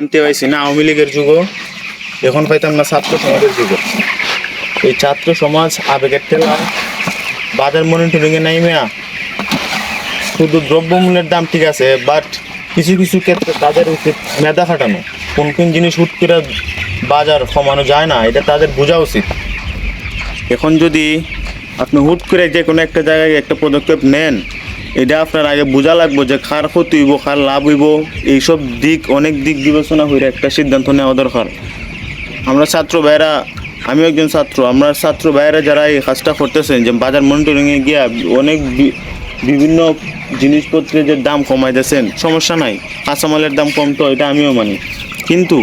আনতে পাইছি না আওয়ামী লীগের যুগও এখন পাইতাম না ছাত্র সমাজের যুগও এই ছাত্র সমাজ আবেগের ঠেলা, বাজার মনিটরিংয়ে নাই মেয়া শুধু দ্রব্যমূল্যের দাম ঠিক আছে বাট কিছু কিছু ক্ষেত্রে তাদের উচিত মেধা খাটানো। কোন কোন জিনিস হুট করে বাজার কমানো যায় না, এটা তাদের বোঝা উচিত। এখন যদি আপনি হুট করে যে কোনো একটা জায়গায় একটা পদক্ষেপ নেন এটা আপনার আগে বোঝা লাগবে যে কার ক্ষতি হইব, কার লাভ হইব। এইসব দিক, অনেক দিক বিবেচনা করে একটা সিদ্ধান্ত নেওয়া দরকার। আমরা ছাত্র ভাইয়েরা আমি একজন ছাত্র, আমরা ছাত্র ভাইয়েরা যারা এই কাজটা করতেছেন, যে বাজার মনিটরিংয়ে গিয়া অনেক বিভিন্ন জিনিসপত্রের যে দাম কমাইতেছেন, সমস্যা নাই। কাঁচামালের দাম কম তো, এটা আমিও মানি। কিন্তু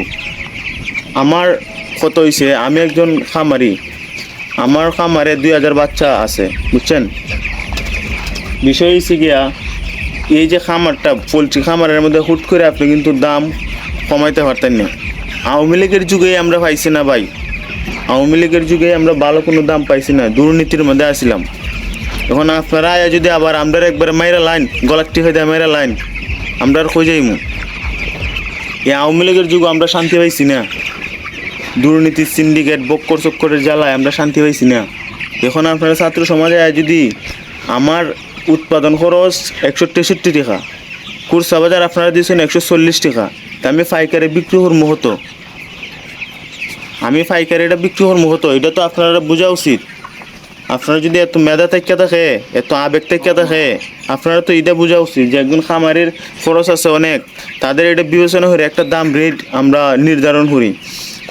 আমার কত হয়েছে আমি একজন খামারি। আমার খামারে দুই হাজার বাচ্চা আছে, বুঝছেন? বিষয় হচ্ছে গিয়া, এই যে খামারটা, পোলট্রি খামারের মধ্যে হুট করে আপনি কিন্তু দাম কমাইতে পারতেন না। আওয়ামী লীগের যুগে আমরা পাইছি না ভাই। আওয়ামী লীগের যুগে আমরা ভালো কোনো দাম পাইছি না, দুর্নীতির মধ্যে আসছিলাম এখন আপনারা আয়া যদি আবার আমরা একবার মাইরা লাইন, গলাকটি হয়ে দেয় মাইরা লাইন, আমরা আর খোঁজাই মু এই আওয়ামী লীগের যুগ আমরা শান্তি পাইছি না। দুর্নীতির সিন্ডিকেট, বক্কর চক্করের জ্বালায় আমরা শান্তি পাইছি না। এখন আপনারা ছাত্র সমাজে যদি আমার উৎপাদন খরচ একশো তেষট্টি টাকা। কুরসা বাজার আপনারা দিয়েছেন একশো চল্লিশ টাকা। আমি পাইকারে বিক্রি করব হতো। আমি পাইকারি এটা বিক্রি করব হতো। এটা তো আপনারা বোঝা উচিত। আপনারা যদি এত মেধা থেকে থাকে, এত আবেগ থেকে থাকে, আপনারা তো এটা বোঝা উচিত যে একজন খামারের খরচ আছে অনেক। তাদের এটা বিবেচনা করে একটা দাম রেট আমরা নির্ধারণ করি।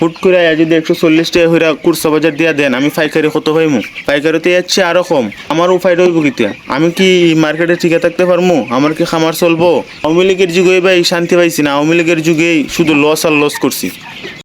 হুট করে যদি একশো চল্লিশ টাকা হইরা কুরসা বাজার দিয়া দেন, আমি পাইকারি কত পাইমু? পাইকারিতে যাচ্ছে আরও কম। আমার উপায় রইব কিতা? আমি কি মার্কেটে ঠিকে থাকতে পারমু? আমার কি খামার চলবো? আওয়ামী লীগের যুগে ভাই শান্তি পাইছি না। আওয়ামী লীগের যুগেই শুধু লস আর লস করছি।